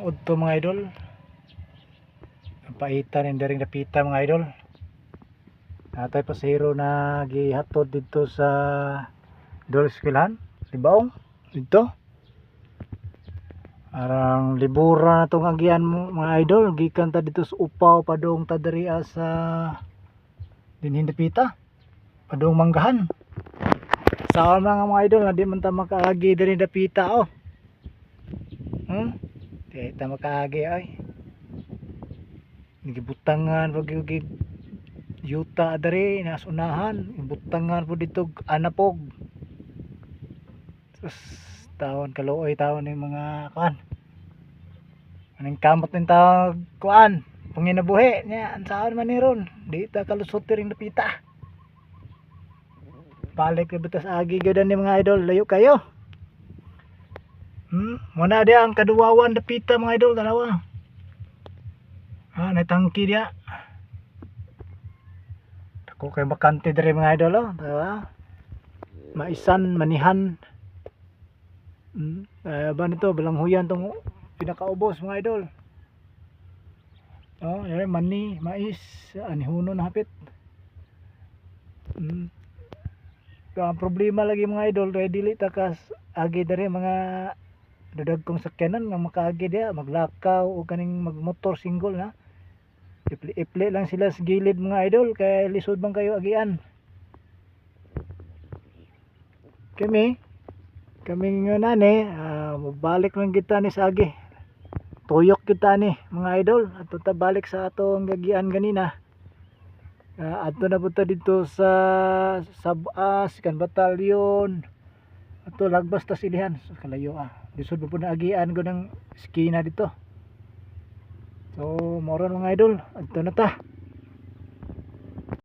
udto mga idol. Ang paitan and ring napita mga idol. Natay pasahero na gihatod dito sa Dolskilhan, Libaong dito. Arang libura na tong agian mga idol, gikan ta dito sa Upaw padung ta diri ah, sa dinhin napita. Padung manggahan. Sa mga mga idol na di man ta makaagi diri napita oh. Hmm? Di ta makaagi ay. Nagibutangan pag yung yuta dari nas unahan ibutangan po dito anapog. Sus, taon kaluoy taon ng mga kuan anong kamot ng tawag kuan panginabuhi niya ang saan man ni ron? Di ta kalusot ring napita. Balik na agi gadan ni mga idol? Layo kayo hmm muna dia ang kaduwawan napita mga idol dalawa ah natangki dia. Ako kay bakante diri mga idol oh diba maisan manihan hmm. eh, ba nito balanghuyan tong pinakaubos mga idol. Oh yan mani mais anihuno na hapit hmm. ang problema lagi mga idol kay dili ta kas agi diri mga dadag kong sakyanan nga makaagi dia maglakaw o kaning magmotor single na. Ipli-ipli lang sila sa gilid mga idol kay lisod bang kayo agian. Kami kami nga nani uh, mabalik lang kita ni sa agi. Tuyok kita ni mga idol at balik sa atong gagian ganina uh, ato na dito sa sabas kan batalyon ato lagbas ta silihan. Sa kalayo ah. Lisod po na agian ko ng skina dito. So, moron mga idol, adto na ta.